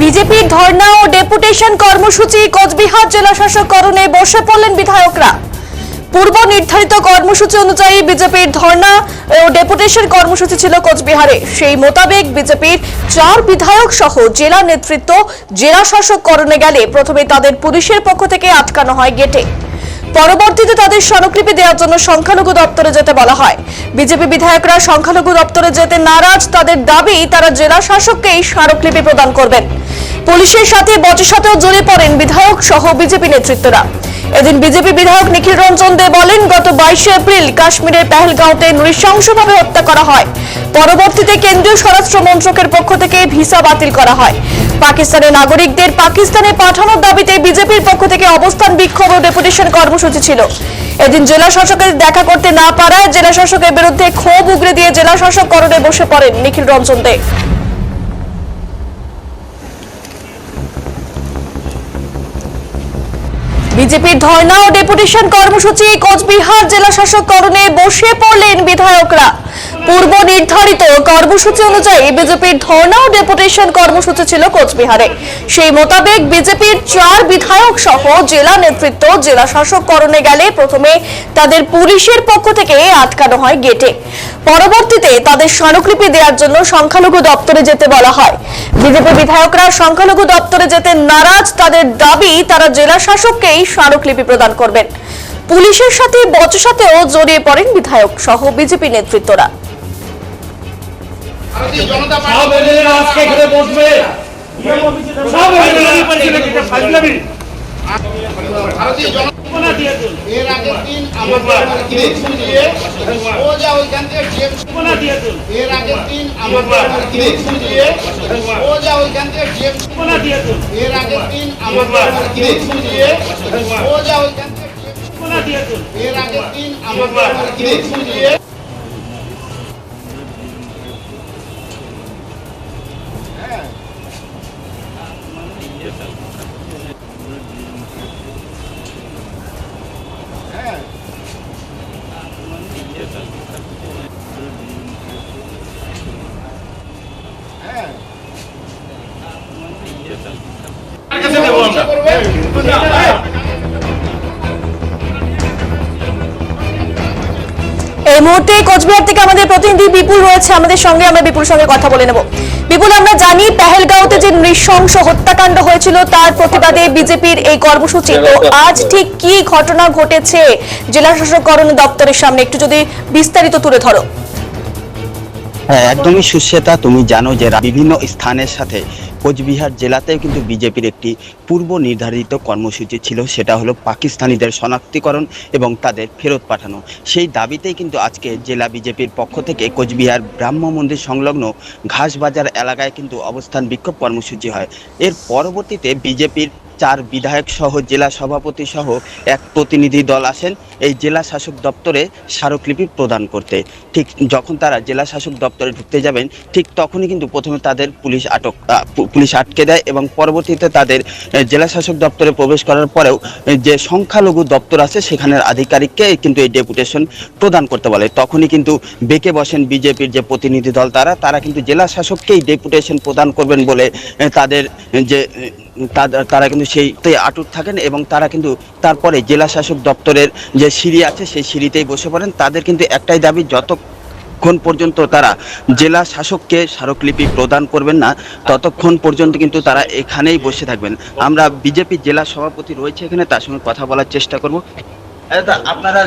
বিজেপির ধর্ণা ও ডেপুটেশন কর্মসূচি কোচবিহার জেলা শাসক করণে বসে পড়লেন বিধায়করা। পূর্ব নির্ধারিত কর্মসূচি অনুযায়ী বিজেপির ধর্ণা ও ডেপুটেশন কর্মসূচি ছিল কোচবিহারে। সেই মোতাবেক বিজেপির চার বিধায়ক সহ জেলা নেতৃত্ব জেলা শাসক করণে গেলে প্রথমে তাদের পুলিশের পক্ষ থেকে আটকানো হয় গেটে। পরবর্তীতে তাদের স্বরকলিপি দেওয়ার জন্য সংখ্যালঘু দপ্তরে যেতে বলা হয়। বিজেপি বিধায়করা সংখ্যালঘু দপ্তরে যেতে নারাজ। তাদের দাবি, তারা জেলা শাসককেই স্মারকলিপি প্রদান করবেন। পুলিশের সাথে বচসাতেও জড়িয়ে পড়েন বিধায়ক সহ বিজেপি নেতৃত্বরা। এদিন বিজেপি বিধায়ক নিখিল রঞ্জন দে বলেন, গত বাইশে এপ্রিল কাশ্মীরের পেহেলগাঁওতে নৃশংসভাবে হত্যা করা হয়। পরবর্তীতে কেন্দ্রীয় স্বরাষ্ট্র মন্ত্রকের পক্ষ থেকে ভিসা বাতিল করা হয়। পাকিস্তানের নাগরিকদের পাকিস্তানে পাঠানোর দাবিতে বিজেপির পক্ষ থেকে অবস্থান বিক্ষোভ ও ডেপুটেশন কর্মসূচি ছিল। এদিন জেলা শাসকের দেখা করতে না পারায় জেলা শাসকের বিরুদ্ধে ক্ষোভ উগরে দিয়ে জেলা শাসক করণে বসে পড়েন নিখিল রঞ্জন দে। বিজেপির ধর্ণা ও ডেপুটেশন কর্মসূচি কোচবিহার জেলা শাসক করণে বসে পড়লেন বিধায়করা। পূর্ব নির্ধারিত কর্মসূচি অনুযায়ী বিজেপির ধর্ণা ও ডেপুটেশন কর্মসূচি ছিল কোচবিহারে। সেই মোতাবেক বিজেপির চার বিধায়ক সহ জেলা নেতৃত্ব জেলা শাসক করণে গেলে প্রথমে তাদের পুলিশের পক্ষ থেকে আটকানো হয় গেটে। পরবর্তীতে তাদের স্মারকলিপি দেওয়ার জন্য সংখ্যালঘু দপ্তরে যেতে বলা হয়। বিজেপি বিধায়করা সংখ্যালঘু দপ্তরে যেতে নারাজ, তাদের দাবি তারা জেলা শাসককেই স্মারকলিপি প্রদান করবেন। পুলিশের সাথে বচসাতেও জড়িয়ে পড়েন বিধায়ক সহ বিজেপি নেতৃত্বরা। সব এমএলএরা আজকে এখানে বসবে। সব এমএলএরা ফাজলামি ভারতীয় জনতা এর আগের দিন আমাদের দিয়ে সোজা ওইখান থেকে জেম দিয়ে এর আগের দিন আমাদের দিয়ে সোজা ওইখান থেকে দিয়ে এর আগের দিন আমাদের দিয়ে সোজা ওইখান থেকে জেম দিয়ে এর আগের দিন আমাদের কিছু দিয়ে এই মুহূর্তে কোচবিহার থেকে আমাদের প্রতিনিধি বিপুল রয়েছে। আমাদের সঙ্গে আমরা বিপুল সঙ্গে কথা বলে নেব। বিপুল আমরা জানি পেহেলগাঁওতে যে নৃশংস হত্যাকাণ্ড হয়েছিল তার প্রতিবাদে বিজেপির এই কর্মসূচি। তো আজ ঠিক কি ঘটনা ঘটেছে? জেলা শাসক করণ দপ্তরের সামনে একটু যদি বিস্তারিত তুলে ধরো। হ্যাঁ একদমই সুশ্বেতা তুমি জানো যে বিভিন্ন স্থানের সাথে কোচবিহার জেলাতেও কিন্তু বিজেপির একটি পূর্ব নির্ধারিত কর্মসূচি ছিল, সেটা হলো পাকিস্তানিদের শনাক্তিকরণ এবং তাদের ফেরত পাঠানো। সেই দাবিতেই কিন্তু আজকে জেলা বিজেপির পক্ষ থেকে কোচবিহার ব্রাহ্ম মন্দির সংলগ্ন ঘাসবাজার এলাকায় কিন্তু অবস্থান বিক্ষোভ কর্মসূচি হয়। এর পরবর্তীতে বিজেপির চার বিধায়ক সহ জেলা সভাপতি সহ এক প্রতিনিধি দল আসেন এই জেলা শাসক দপ্তরে স্মারকলিপি প্রদান করতে। ঠিক যখন তারা জেলা শাসক দপ্তরে ঢুকতে যাবেন, ঠিক তখনই কিন্তু প্রথমে তাদের পুলিশ আটক পুলিশ আটকে দেয় এবং পরবর্তীতে তাদের জেলা শাসক দপ্তরে প্রবেশ করার পরেও যে সংখ্যালঘু দপ্তর আছে সেখানের আধিকারিককে কিন্তু এই ডেপুটেশন প্রদান করতে বলে। তখনই কিন্তু বেঁকে বসেন বিজেপির যে প্রতিনিধি দল তারা তারা কিন্তু জেলা শাসককেই ডেপুটেশন প্রদান করবেন বলে তাদের যে তারা কিন্তু সেইতে আটুট থাকেন এবং তারা কিন্তু তারপরে জেলা শাসক দপ্তরের যে সিঁড়ি আছে সেই সিঁড়িতেই বসে পড়েন। তাদের কিন্তু একটাই দাবি যতক্ষণ পর্যন্ত তারা জেলা শাসককে স্মারকলিপি প্রদান করবেন না ততক্ষণ পর্যন্ত কিন্তু তারা এখানেই বসে থাকবেন। আমরা বিজেপি জেলা সভাপতি রয়েছে এখানে তার সঙ্গে কথা বলার চেষ্টা করব। আচ্ছা, আপনারা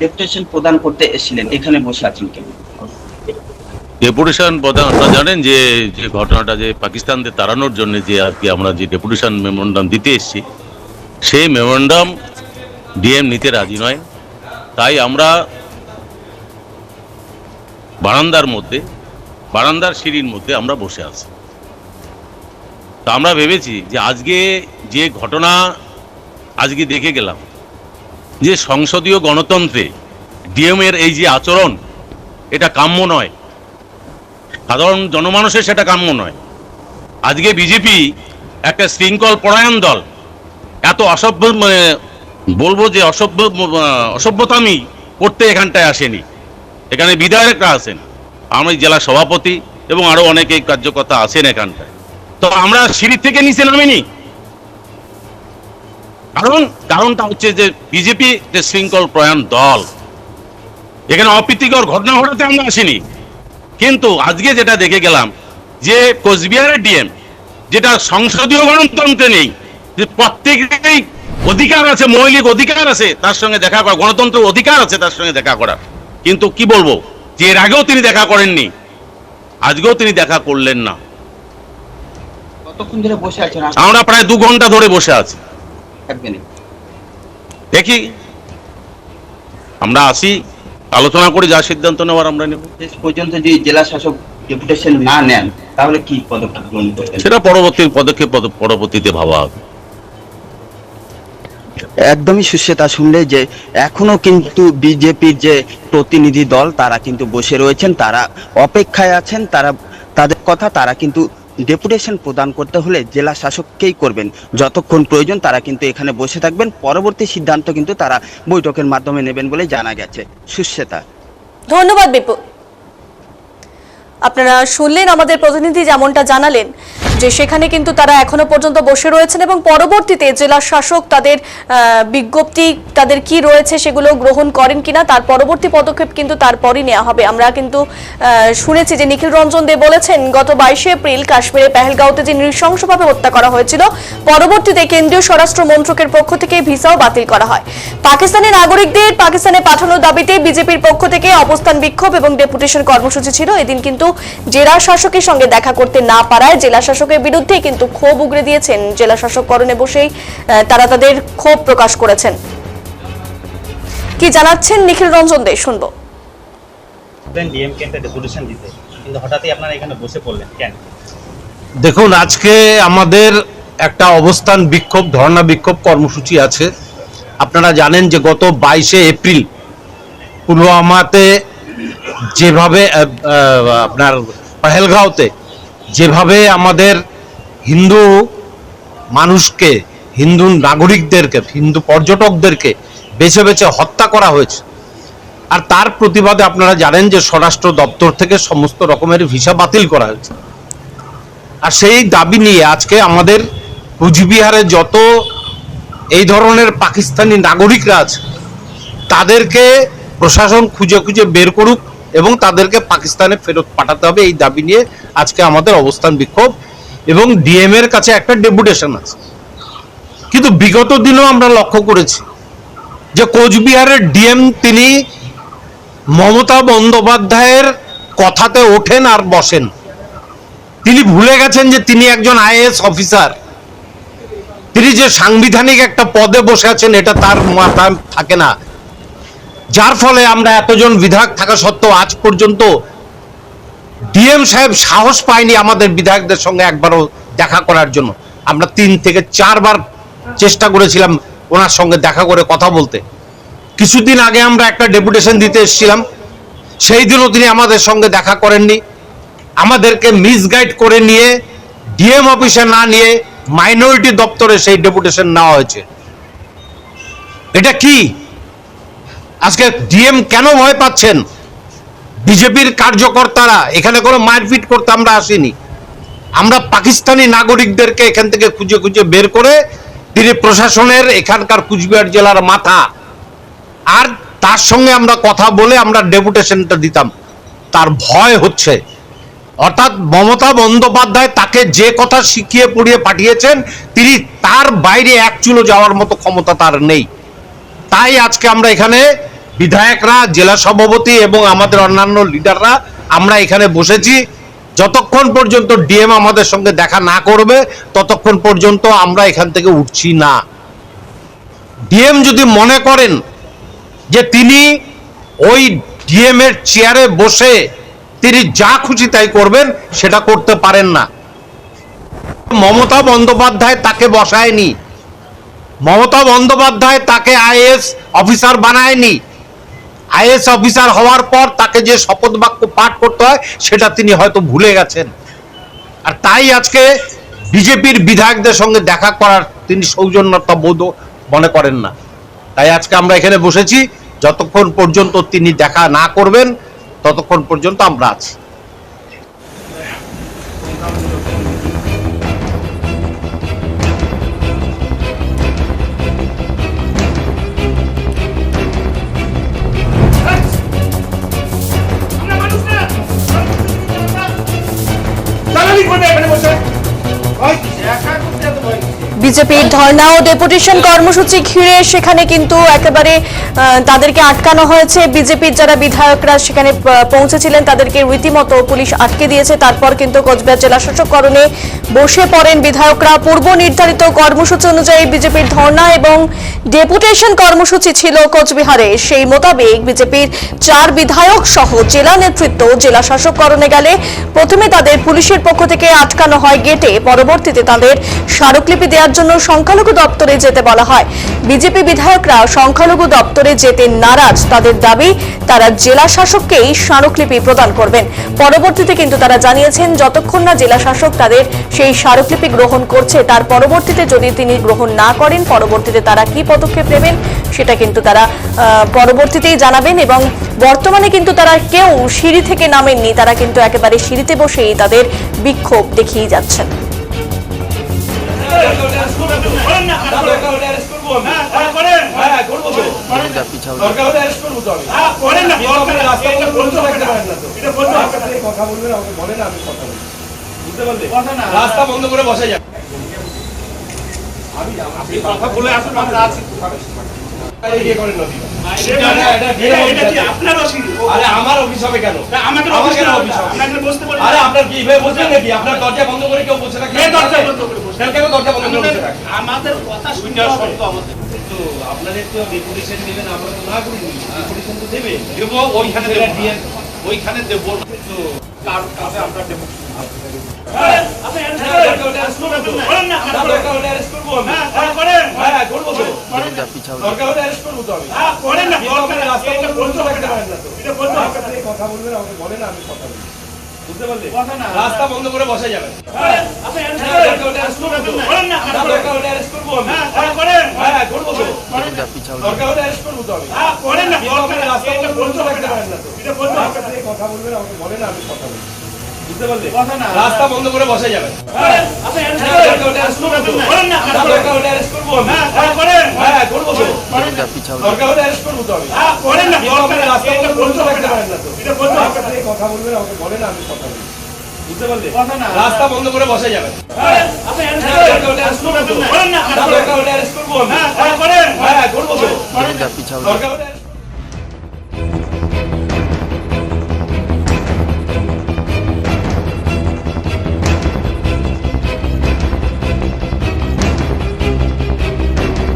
ডেপুটেশন প্রদান করতে এসেছিলেন এখানে বসে আছেন কেন? ডেপুটেশন প্রধান আপনারা জানেন যে যে ঘটনাটা যে পাকিস্তানদের তাড়ানোর জন্য যে আর কি আমরা যে ডেপুটেশন মেমোরান্ডাম দিতে এসেছি, সেই মেমোরান্ডাম ডিএম নিতে রাজি নয়। তাই আমরা বারান্দার মধ্যে, বারান্দার সিঁড়ির মধ্যে আমরা বসে আছি। তা আমরা ভেবেছি যে আজকে যে ঘটনা আজকে দেখে গেলাম, যে সংসদীয় গণতন্ত্রে ডিএমের এই যে আচরণ, এটা কাম্য নয়। সাধারণ জনমানুষের সেটা কাম্য নয়। আজকে বিজেপি একটা শৃঙ্খল পরায়ণ দল, এত অসভ্য মানে বলব যে অসভ্য, অসভ্যতামি করতে এখানটায় আসেনি। এখানে বিধায়করা আছেন, আমি জেলা সভাপতি এবং আরও অনেকেই কার্যকর্তা আছেন এখানটায়। তো আমরা সিঁড়ি থেকে নিচে নামিনি। কারণ, কারণটা হচ্ছে যে বিজেপি যে শৃঙ্খল প্রয়াণ দল। এখানে অপ্রীতিকর ঘটনা ঘটাতে আমরা আসিনি। কিন্তু আজকে যেটা দেখে গেলাম যে কোচবিহারের ডিএম যেটা সংসদীয় গণতন্ত্রে নেই যে প্রত্যেকেরই অধিকার আছে মৌলিক অধিকার আছে তার সঙ্গে দেখা করা গণতন্ত্র অধিকার আছে তার সঙ্গে দেখা করার কিন্তু কি বলব যে এর আগেও তিনি দেখা করেননি আজকেও তিনি দেখা করলেন না। আমরা প্রায় দু ঘণ্টা ধরে বসে আছি। দেখি। আমরা আসি। আলোচনা করে যা সিদ্ধান্ত নেওয়ার আমরা নেব। শেষ পর্যন্ত যদি জেলা শাসক ডেপুটেশন না নেন তাহলে কি পদক্ষেপ গ্রহণ করবেন? সেটা পরবর্তী পদক্ষেপ পরবর্তীতে ভাবা হবে। একদমই সুস্মিতা শুনলে যে এখনও কিন্তু বিজেপির যে প্রতিনিধি দল তারা কিন্তু বসে রয়েছেন তারা অপেক্ষায় আছেন তারা তাদের কথা তারা কিন্তু ডেপুটেশন প্রদান করতে হলে জেলা শাসককেই করবেন। যতক্ষণ প্রয়োজন তারা কিন্তু এখানে বসে থাকবেন। পরবর্তী সিদ্ধান্ত কিন্তু তারা বৈঠকের মাধ্যমে নেবেন বলে জানা গেছে। সুশ্বেতা ধন্যবাদ বিপু। আপনারা শুনলেন আমাদের প্রতিনিধি যেমনটা জানালেন যে সেখানে কিন্তু তারা এখনও পর্যন্ত বসে রয়েছেন এবং পরবর্তীতে জেলা শাসক তাদের বিজ্ঞপ্তি তাদের কি রয়েছে সেগুলো গ্রহণ করেন কিনা, তার পরবর্তী পদক্ষেপ কিন্তু তারপরই নেওয়া হবে। আমরা কিন্তু শুনেছি যে নিখিল রঞ্জন দে বলেছেন, গত বাইশে এপ্রিল কাশ্মীরে পেহেলগাঁওতে যে নৃশংসভাবে হত্যা করা হয়েছিল, পরবর্তীতে কেন্দ্রীয় স্বরাষ্ট্র মন্ত্রকের পক্ষ থেকে ভিসাও বাতিল করা হয়। পাকিস্তানের নাগরিকদের পাকিস্তানে পাঠানোর দাবিতে বিজেপির পক্ষ থেকে অবস্থান বিক্ষোভ এবং ডেপুটেশন কর্মসূচি ছিল। এদিন কিন্তু জেলা শাসকের সঙ্গে দেখা করতে না পারায় জেলা শাসকের বিরুদ্ধে কিন্তু ক্ষোভ উগরে দিয়েছেন জেলা শাসক করণে বসেই তারা তাদের ক্ষোভ প্রকাশ করেছেন। কি জানাচ্ছেন নিখিল রঞ্জন দে? শুনব। ডিএমকে একটা ডেপুটেশন দিতে কিন্তু হঠাৎই আপনারা এখানে বসে পড়লেন কেন? দেখুন আজকে আমাদের একটা অবস্থান বিক্ষোভ ধর্ণা বিক্ষোভ কর্মসূচি আছে। আপনারা জানেন যে গত বাইশে এপ্রিল পুলওয়ামাতে যেভাবে আপনার পহেলগাঁওতে যেভাবে আমাদের হিন্দু মানুষকে, হিন্দু নাগরিকদেরকে, হিন্দু পর্যটকদেরকে বেছে বেছে হত্যা করা হয়েছে। আর তার প্রতিবাদে আপনারা জানেন যে স্বরাষ্ট্র দপ্তর থেকে সমস্ত রকমের ভিসা বাতিল করা হয়েছে। আর সেই দাবি নিয়ে আজকে আমাদের কুচবিহারে যত এই ধরনের পাকিস্তানি নাগরিকরা আছে, তাদেরকে প্রশাসন খুঁজে খুঁজে বের করুক। এবং তাদেরকে পাকিস্তানে ফেরত পাঠাতে হবে এই দাবি নিয়ে আজকে আমাদের অবস্থান বিক্ষোভ এবং ডিএম এর কাছে একটা ডেপুটেশন আছে। কিন্তু বিগত দিনেও আমরা লক্ষ্য করেছি যে কোচবিহারের ডিএম তিনি মমতা বন্দ্যোপাধ্যায়ের কথাতে ওঠেন আর বসেন। তিনি ভুলে গেছেন যে তিনি একজন আইএএস অফিসার। তিনি যে সাংবিধানিক একটা পদে বসে আছেন, এটা তার মাথায় থাকে না। যার ফলে আমরা এতজন বিধায়ক থাকা সত্ত্বেও আজ পর্যন্ত ডিএম সাহেব সাহস পায়নি আমাদের বিধায়কদের সঙ্গে একবারও দেখা করার জন্য। আমরা তিন থেকে চারবার চেষ্টা করেছিলাম ওনার সঙ্গে দেখা করে কথা বলতে। কিছুদিন আগে আমরা একটা ডেপুটেশন দিতে এসেছিলাম। সেই দিনও তিনি আমাদের সঙ্গে দেখা করেননি। আমাদেরকে মিসগাইড করে নিয়ে, ডিএম অফিসে না নিয়ে মাইনরিটি দপ্তরে সেই ডেপুটেশন নেওয়া হয়েছে। এটা কি? আজকে ডিএম কেন ভয় পাচ্ছেন? বিজেপির কার্যকর্তারা, এখানে কোনো মারপিট করতে আমরা আসিনি। আমরা পাকিস্তানি নাগরিকদেরকে এখান থেকে খুঁজে খুঁজে বের করে তিনি প্রশাসনের এখানকার কুচবিহার জেলার মাথা। আর তার সঙ্গে আমরা কথা বলে আমরা ডেপুটেশনটা দিতাম। তার ভয় হচ্ছে। অর্থাৎ মমতা বন্দ্যোপাধ্যায় তাকে যে কথা শিখিয়ে পড়িয়ে পাঠিয়েছেন, তিনি তার বাইরে এক চুলো যাওয়ার মতো ক্ষমতা তার নেই। তাই আজকে আমরা এখানে বিধায়করা, জেলা সভাপতি এবং আমাদের অন্যান্য লিডাররা, আমরা এখানে বসেছি। যতক্ষণ পর্যন্ত ডিএম আমাদের সঙ্গে দেখা না করবে, ততক্ষণ পর্যন্ত আমরা এখান থেকে উঠছি না। ডিএম যদি মনে করেন যে তিনি ওই ডিএম এর চেয়ারে বসে তিনি যা খুশি তাই করবেন, সেটা করতে পারেন না। মমতা বন্দ্যোপাধ্যায় তাকে বসায়নি। মমতা বন্দ্যোপাধ্যায় তাকে আইএস অফিসার বানায়নি। আইএস অফিসার হওয়ার পর তাকে যে শপথ বাক্য পাঠ করতে হয়, সেটা তিনি হয়তো ভুলে গেছেন। আর তাই আজকে বিজেপির বিধায়কদের সঙ্গে দেখা করার তিনি সৌজন্যতা বোধ মনে করেন না। তাই আজকে আমরা এখানে বসেছি। যতক্ষণ পর্যন্ত তিনি দেখা না করবেন, ততক্ষণ পর্যন্ত আমরা আছি। Sleep with বিজেপির ধর্ণা ও ডেপুটেশন কর্মসূচি ঘিরে সেখানে কিন্তু একেবারে তাদেরকে আটকানো হয়েছে। বিজেপির যারা বিধায়করা সেখানে পৌঁছেছিলেন, তাদেরকে রীতিমতো পুলিশ আটকে দিয়েছে। তারপর কিন্তু কোচবিহার জেলা শাসক করণে বসে পড়েন বিধায়করা। পূর্ব নির্ধারিত কর্মসূচি অনুযায়ী বিজেপির ধর্ণা এবং ডেপুটেশন কর্মসূচি ছিল কোচবিহারে। সেই মোতাবেক বিজেপির চার বিধায়ক সহ জেলা নেতৃত্ব জেলা শাসক করণে গেলে প্রথমে তাদের পুলিশের পক্ষ থেকে আটকানো হয় গেটে। পরবর্তীতে তাদের স্মারকলিপি দেওয়ার জন্য সংখ্যালঘু দপ্তরে যেতে বলা হয়। বিজেপি বিধায়করা সংখ্যালঘু দপ্তরে যেতে নারাজ। তাদের দাবি, তারা জেলা শাসককেই স্মারকলিপি প্রদান করবেন। পরবর্তীতে কিন্তু তারা জানিয়েছেন, যতক্ষণ না জেলা শাসক তাদের সেই স্মারকলিপি গ্রহণ করছে, তার পরবর্তীতে যদি তিনি গ্রহণ না করেন, পরবর্তীতে তারা কি পদক্ষেপ নেবেন, সেটা কিন্তু তারা পরবর্তীতেই জানাবেন এবং বর্তমানে কিন্তু তারা কেউ সিঁড়ি থেকে নামেননি, তারা কিন্তু একেবারে সিঁড়িতে বসেই তাদের বিক্ষোভ দেখিয়ে যাচ্ছেন। রাস্তা বন্ধ করে বসে যাবে আপনি কথা বলে আসুন আমরা আছি। করেন নদী। আরে আমার অফিস হবে কেন? আমার কেন অফিস হবে? আরে আপনার কি এভাবে বসবেন নাকি? আপনার দরজা বন্ধ করে কেউ বসে থাকে? দরজা বন্ধ করে বসে কেন দরজা বন্ধ করে বসে থাকে? আমাদের কথা শুনে শর্ত আমাদের। তো আপনাদের তো ডেপুটেশন দিবেন আমরা তো না করিনি ডেপুটেশন তো দেবে ওইখানে ওইখানে দেবো তো কার কাছে আমরা দেবো রাস্তা বন্ধ করে বসে যাবেন দরকার হলে অ্যারেস্ট করব তো। আমি। রাস্তা বন্ধ করে রাখতে পারেন না তো। কথা বলবেন আমাকে বলেন আমি কথা বলব বুঝতে পারলে রাস্তা বন্ধ করে বসে যাবেন না তো কথা বলবেন আমাকে বলেন আমি। কথা বলব বুঝতে পারলে রাস্তা বন্ধ করে বসে যাবেন দরকার